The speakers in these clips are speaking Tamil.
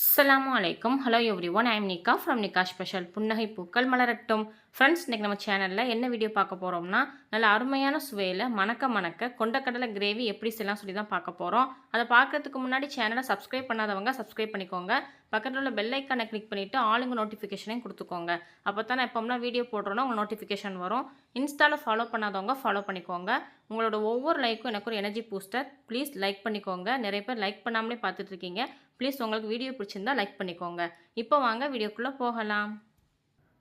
அஸ்ஸலாமு அலைக்கும் hello everyone I'm Nikka from Nikka special புன்னகை பூக்கள் மலரட்டும் ஃப்ரெண்ட்ஸ் இன்றைக்கி நம்ம சேனலில் என்ன வீடியோ பார்க்க போகிறோம்னா நல்ல அருமையான சுவையில் மணக்க மணக்க கொண்டக்கடலை கிரேவி எப்படி செய்யலாம் சொல்லி தான் பார்க்க போகிறோம் அதை பார்க்கறதுக்கு முன்னாடி சேனலை சப்ஸ்கிரைப் பண்ணாதவங்க சப்ஸ்கிரைப் பண்ணிக்கோங்க. பக்கத்தில் உள்ள பெல் ஐக்கானை கிளிக் பண்ணிவிட்டு ஆளுங்க நோட்டிஃபிகேஷனையும் கொடுத்துக்கோங்க. அப்போ தான் நான் வீடியோ போடுறோன்னா உங்கள் நோட்டிஃபிகேஷன் வரும். இன்ஸ்டாவில் ஃபாலோ பண்ணாதவங்க ஃபாலோ பண்ணிக்கோங்க. உங்களோட ஒவ்வொரு லைக்கும் எனக்கு ஒரு எனர்ஜி பூஸ்டர் ப்ளீஸ் லைக் பண்ணிக்கோங்க. நிறைய பேர் லைக் பண்ணாமலே பார்த்துட்ருக்கீங்க ப்ளீஸ் உங்களுக்கு வீடியோ பிடிச்சிருந்தா லைக் பண்ணிக்கோங்க. இப்போ வாங்க வீடியோக்குள்ளே போகலாம்.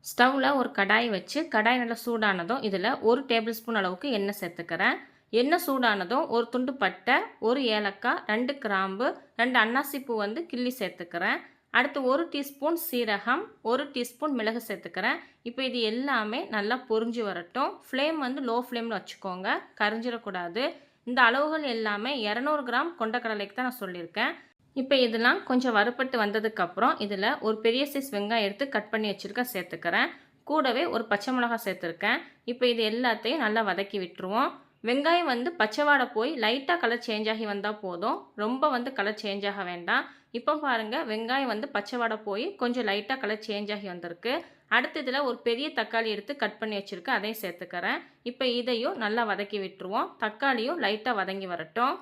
ஸ்டவ்வில் ஒரு கடாய் வச்சு கடாய் நல்லா சூடானதும் இதில் ஒரு டேபிள் ஸ்பூன் அளவுக்கு எண்ணெய் சேர்த்துக்கிறேன். எண்ணெய் சூடானதும் ஒரு துண்டு பட்டை ஒரு ஏலக்காய் ரெண்டு கிராம்பு ரெண்டு அன்னாசிப்பூ வந்து கிள்ளி சேர்த்துக்கிறேன். அடுத்து ஒரு டீஸ்பூன் சீரகம் ஒரு டீஸ்பூன் மிளகு சேர்த்துக்கிறேன். இப்போ இது எல்லாமே நல்லா பொரிஞ்சு வரட்டும். ஃப்ளேம் வந்து லோ ஃப்ளேமில் வச்சுக்கோங்க கரிஞ்சிடக்கூடாது. இந்த அளவுகள் எல்லாமே இரநூறு கிராம் கொண்டக்கடலைக்கு தான் நான் சொல்லியிருக்கேன். இப்போ இதெல்லாம் கொஞ்சம் வறுப்பட்டு வந்ததுக்கப்புறம் இதில் ஒரு பெரிய சைஸ் வெங்காயம் எடுத்து கட் பண்ணி வச்சுருக்கேன் சேர்த்துக்கிறேன். கூடவே ஒரு பச்சை மிளகாய் சேர்த்துருக்கேன். இப்போ இது எல்லாத்தையும் நல்லா வதக்கி விட்டுருவோம். வெங்காயம் வந்து பச்சைவாடை போய் லைட்டாக கலர் சேஞ்ச் ஆகி வந்தால் போதும். ரொம்ப வந்து கலர் சேஞ்ச் ஆக வேண்டாம். இப்போ பாருங்கள் வெங்காயம் வந்து பச்சைவாடை போய் கொஞ்சம் லைட்டாக கலர் சேஞ்ச் ஆகி வந்திருக்கு. அடுத்து இதில் ஒரு பெரிய தக்காளி எடுத்து கட் பண்ணி வச்சுருக்கேன். அதையும் சேர்த்துக்கிறேன். இப்போ இதையும் நல்லா வதக்கி விட்டுருவோம். தக்காளியும் லைட்டாக வதங்கி வரட்டும்.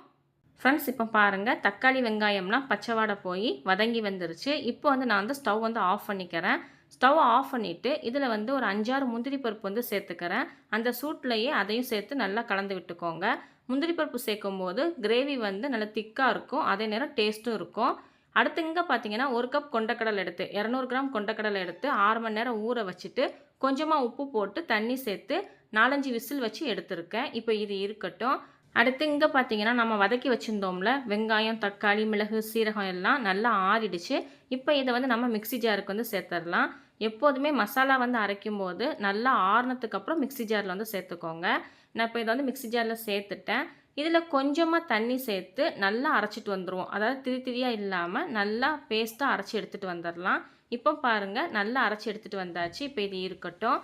ஃப்ரெண்ட்ஸ் இப்போ பாருங்கள் தக்காளி வெங்காயம்லாம் பச்சைவாடை போய் வதங்கி வந்துருச்சு. இப்போ வந்து நான் வந்து ஸ்டவ் வந்து ஆஃப் பண்ணிக்கிறேன். ஸ்டவ் ஆஃப் பண்ணிவிட்டு இதில் வந்து ஒரு அஞ்சாறு முந்திரி பருப்பு வந்து சேர்த்துக்கிறேன். அந்த சூட்லேயே அதையும் சேர்த்து நல்லா கலந்து விட்டுக்கோங்க. முந்திரி பருப்பு சேர்க்கும் போது கிரேவி வந்து நல்லா திக்காக இருக்கும். அதே நேரம் டேஸ்ட்டும் இருக்கும். அடுத்து இங்கே பார்த்தீங்கன்னா ஒரு கப் கொண்டக்கடலை எடுத்து இரநூறு கிராம் கொண்டக்கடலை எடுத்து ஆறு மணி நேரம் ஊற வச்சுட்டு கொஞ்சமாக உப்பு போட்டு தண்ணி சேர்த்து நாலஞ்சு விசில் வச்சு எடுத்திருக்கேன். இப்போ இது இருக்கட்டும். அடுத்து இங்கே பார்த்தீங்கன்னா நம்ம வதக்கி வச்சுருந்தோம்ல வெங்காயம் தக்காளி மிளகு சீரகம் எல்லாம் நல்லா ஆறிடுச்சு. இப்போ இதை வந்து நம்ம மிக்ஸி ஜாருக்கு வந்து சேர்த்துடலாம் எப்போதுமே மசாலா வந்து அரைக்கும் போது நல்லா ஆறுனதுக்கப்புறம் மிக்சி மிக்ஸி ஜாரில் வந்து சேர்த்துக்கோங்க. நான் இப்போ இதை வந்து மிக்ஸி ஜாரில் சேர்த்துட்டேன். இதில் கொஞ்சமாக தண்ணி சேர்த்து நல்லா அரைச்சிட்டு வந்துடுவோம் அதாவது திரி திரியாக இல்லாமல் நல்லா பேஸ்ட்டாக அரைச்சி எடுத்துகிட்டு வந்துடலாம் இப்போ பாருங்கள் நல்லா அரைச்சி எடுத்துகிட்டு வந்தாச்சு. இப்போ இது இருக்கட்டும்.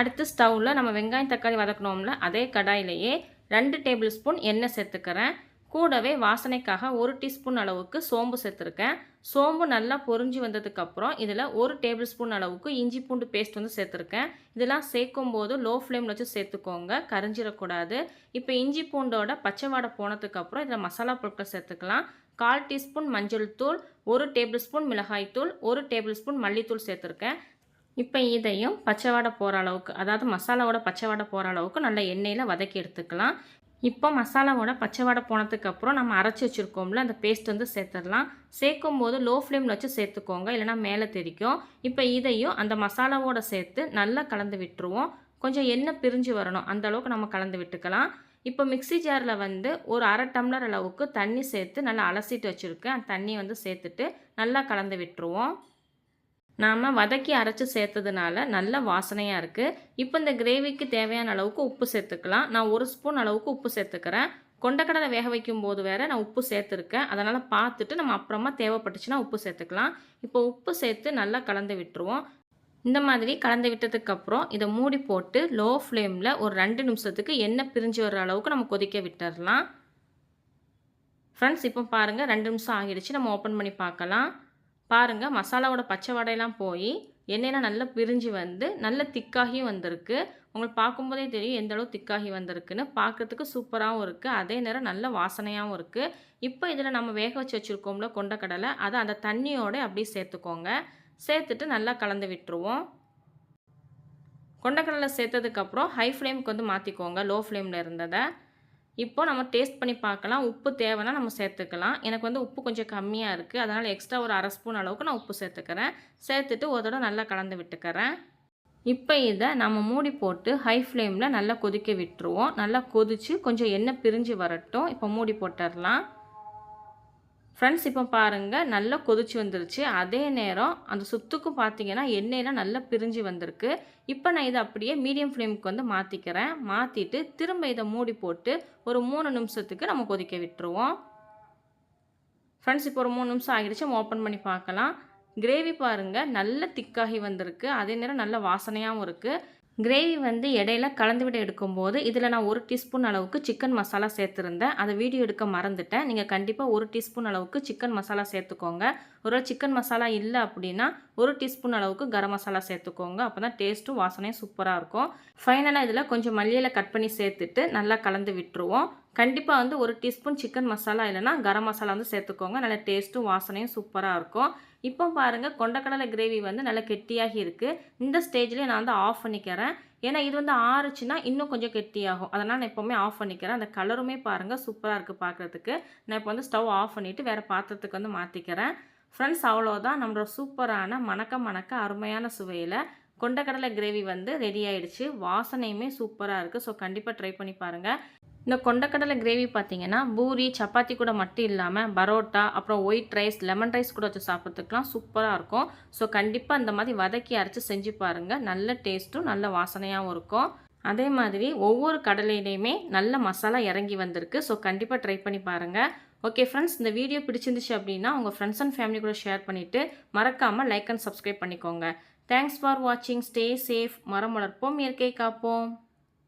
அடுத்து ஸ்டவ்வில் நம்ம வெங்காயம் தக்காளி வதக்கணும்ல அதே கடாயிலேயே ரெண்டு டேபிள் ஸ்பூன் எண்ணெய் சேர்த்துக்கிறேன். கூடவே வாசனைக்காக ஒரு டீஸ்பூன் அளவுக்கு சோம்பு சேர்த்துருக்கேன். சோம்பு நல்லா பொரிஞ்சு வந்ததுக்கப்புறம் இதில் ஒரு டேபிள் ஸ்பூன் அளவுக்கு இஞ்சி பூண்டு பேஸ்ட் வந்து சேர்த்துருக்கேன். இதெல்லாம் சேர்க்கும் போது லோ ஃப்ளேமில் வச்சு சேர்த்துக்கோங்க கரைஞ்சிடக்கூடாது. இப்போ இஞ்சி பூண்டோட பச்சை வாடை போனதுக்கப்புறம் இதில் மசாலா பொருட்கள் சேர்த்துக்கலாம். கால் டீஸ்பூன் மஞ்சள் தூள் ஒரு டேபிள் ஸ்பூன் மிளகாய் தூள் ஒரு டேபிள் ஸ்பூன் மல்லித்தூள் சேர்த்துருக்கேன். இப்போ இதையும் பச்சைவாடை போகிற அளவுக்கு அதாவது மசாலாவோட பச்சைவாடை போகிற அளவுக்கு நல்ல எண்ணெயில் வதக்கி எடுத்துக்கலாம். இப்போ மசாலாவோட பச்சைவாடை போனதுக்கப்புறம் நம்ம அரைச்சி வச்சுருக்கோம்ல அந்த பேஸ்ட் வந்து சேர்த்துடலாம். சேர்க்கும் போது லோ ஃப்ளேமில் வச்சு சேர்த்துக்கோங்க இல்லைனா மேலே தெரிக்கும். இப்போ இதையும் அந்த மசாலாவோட சேர்த்து நல்லா கலந்து விட்டுருவோம். கொஞ்சம் எண்ணெய் பிரிஞ்சு வரணும் அந்த அளவுக்கு நம்ம கலந்து விட்டுக்கலாம். இப்போ மிக்ஸி ஜாரில் வந்து ஒரு அரை டம்ளர் அளவுக்கு தண்ணி சேர்த்து நல்லா அலசிட்டு வச்சுருக்கேன். அந்த தண்ணி வந்து சேர்த்துட்டு நல்லா கலந்து விட்டுருவோம். நாம் வதக்கி அரைச்சி சேர்த்ததுனால நல்ல வாசனையாக இருக்குது இப்போ இந்த கிரேவிக்கு தேவையான அளவுக்கு உப்பு சேர்த்துக்கலாம். நான் ஒரு ஸ்பூன் அளவுக்கு உப்பு சேர்த்துக்கிறேன். கொண்டக்கடலை வேக வைக்கும் போது வேறு நான் உப்பு சேர்த்துருக்கேன். அதனால் பார்த்துட்டு நம்ம அப்புறமா தேவைப்பட்டுச்சுன்னா உப்பு சேர்த்துக்கலாம். இப்போ உப்பு சேர்த்து நல்லா கலந்து விட்டுருவோம். இந்த மாதிரி கலந்து விட்டதுக்கப்புறம் இதை மூடி போட்டு லோ ஃப்ளேமில் ஒரு ரெண்டு நிமிஷத்துக்கு எண்ணெய் பிரிஞ்சு வர அளவுக்கு நம்ம கொதிக்க விட்டுடலாம் ஃப்ரெண்ட்ஸ் இப்போ பாருங்கள் ரெண்டு நிமிஷம் ஆகிடுச்சு. நம்ம ஓப்பன் பண்ணி பார்க்கலாம். பாருங்கள் மசாலாவோட பச்சை வடையெல்லாம் போய் எண்ணெயெல்லாம் நல்லா பிரிஞ்சு வந்து நல்ல திக்காகியும் வந்திருக்கு. உங்களுக்கு பார்க்கும்போதே தெரியும் எந்த அளவு திக்காகி வந்திருக்குன்னு. பார்க்குறதுக்கு சூப்பராகவும் இருக்குது அதே நேரம் நல்ல வாசனையாகவும் இருக்குது இப்போ இதில் நம்ம வேக வச்சு வச்சுருக்கோம்ல கொண்டக்கடலை. அதை அந்த தண்ணியோடு அப்படியே சேர்த்துக்கோங்க. சேர்த்துட்டு நல்லா கலந்து விட்டுருவோம். கொண்டக்கடலை சேர்த்ததுக்கப்புறம் ஹை ஃப்ளேமுக்கு வந்து மாற்றிக்கோங்க லோ ஃப்ளேமில் இருந்ததை. இப்போ நம்ம டேஸ்ட் பண்ணி பார்க்கலாம். உப்பு தேவைன்னா நம்ம சேர்த்துக்கலாம். எனக்கு வந்து உப்பு கொஞ்சம் கம்மியாக இருக்குது அதனால் எக்ஸ்ட்ரா ஒரு அரை ஸ்பூன் அளவுக்கு நான் உப்பு சேர்த்துக்கிறேன். சேர்த்துட்டு ஒரு தடவை நல்லா கலந்து விட்டுக்கிறேன். இப்போ இதை நம்ம மூடி போட்டு ஹை ஃப்ளேமில் நல்லா கொதிக்க விட்டுருவோம். நல்லா கொதித்து கொஞ்சம் எண்ணெய் பிரிஞ்சு வரட்டும். இப்போ மூடி போட்டுடலாம். ஃப்ரெண்ட்ஸ் இப்போ பாருங்கள் நல்லா கொதிச்சு வந்துருச்சு. அதே நேரம் அந்த சுத்துக்கும் பார்த்தீங்கன்னா எண்ணெயெலாம் நல்லா பிரிஞ்சு வந்திருக்கு. இப்போ நான் இதை அப்படியே மீடியம் ஃப்ளேமுக்கு வந்து மாற்றிக்கிறேன் மாற்றிட்டு திரும்ப இதை மூடி போட்டு ஒரு மூணு நிமிஷத்துக்கு நம்ம கொதிக்க விட்டுருவோம். ஃப்ரெண்ட்ஸ் இப்போ ஒரு மூணு நிமிஷம் ஆகிடுச்சு. நம்ம ஓப்பன் பண்ணி பார்க்கலாம். கிரேவி பாருங்கள் நல்ல திக்காகி வந்திருக்கு. அதே நேரம் நல்ல வாசனையாகவும் இருக்குது கிரேவி வந்து இடையில கலந்து விட எடுக்கும்போது இதில் நான் ஒரு டீஸ்பூன் அளவுக்கு சிக்கன் மசாலா சேர்த்துருந்தேன். அதை வீடியோ எடுக்க மறந்துட்டேன். நீங்கள் கண்டிப்பாக ஒரு டீஸ்பூன் அளவுக்கு சிக்கன் மசாலா சேர்த்துக்கோங்க. ஒரு சிக்கன் மசாலா இல்லை அப்படின்னா ஒரு டீஸ்பூன் அளவுக்கு கரம் மசாலா சேர்த்துக்கோங்க. அப்போ தான் டேஸ்ட்டும் வாசனையும் சூப்பராக இருக்கும். ஃபைனலாக இதில் கொஞ்சம் மல்லியில் கட் பண்ணி சேர்த்துட்டு நல்லா கலந்து விட்டுருவோம். கண்டிப்பாக வந்து ஒரு டீஸ்பூன் சிக்கன் மசாலா இல்லைனா கரம் மசாலா வந்து சேர்த்துக்கோங்க. நல்ல டேஸ்ட்டும் வாசனையும் சூப்பராக இருக்கும். இப்போ பாருங்கள் கொண்டக்கடலை கிரேவி வந்து நல்லா கெட்டியாகி இருக்குது இந்த ஸ்டேஜ்லேயே நான் வந்து ஆஃப் பண்ணிக்கிறேன். ஏன்னா இது வந்து ஆறுச்சுன்னா இன்னும் கொஞ்சம் கெட்டியாகும். அதனால் நான் எப்போவுமே ஆஃப் பண்ணிக்கிறேன். அந்த கலருமே பாருங்கள் சூப்பராக இருக்குது பார்க்குறதுக்கு நான் இப்போ வந்து ஸ்டவ் ஆஃப் பண்ணிவிட்டு வேறு பாத்திரத்துக்கு வந்து மாற்றிக்கிறேன் ஃப்ரெண்ட்ஸ் அவ்வளோதான் நம்மளோட சூப்பரான மணக்க மணக்க அருமையான சுவையில் கொண்டக்கடலை கிரேவி வந்து ரெடி ஆயிடுச்சு. வாசனையுமே சூப்பராக இருக்குது ஸோ கண்டிப்பாக ட்ரை பண்ணி பாருங்கள் இந்த கொண்டக்கடலை கிரேவி பார்த்தீங்கன்னா பூரி சப்பாத்தி கூட மட்டும் இல்லாமல் பரோட்டா அப்புறம் ஒயிட் ரைஸ் லெமன் ரைஸ் கூட வச்சு சாப்பிட்றதுக்குலாம் சூப்பராக இருக்கும். ஸோ கண்டிப்பாக இந்த மாதிரி வதக்கி அரைச்சி செஞ்சு பாருங்கள் நல்ல டேஸ்ட்டும் நல்ல வாசனையாகவும் இருக்கும். அதே மாதிரி ஒவ்வொரு கடலையிலையுமே நல்ல மசாலா இறங்கி வந்திருக்கு. ஸோ கண்டிப்பாக ட்ரை பண்ணி பாருங்கள் ஓகே ஃப்ரெண்ட்ஸ் இந்த வீடியோ பிடிச்சிருந்துச்சு அப்படின்னா உங்கள் ஃப்ரெண்ட்ஸ் அண்ட் ஃபேமிலி கூட ஷேர் பண்ணிவிட்டு மறக்காமல் லைக் அண்ட் சப்ஸ்கிரைப் பண்ணிக்கோங்க. தேங்க்ஸ் ஃபார் வாட்சிங் ஸ்டே சேஃப் மரம் வளர்ப்போம். இயற்கை காப்போம்.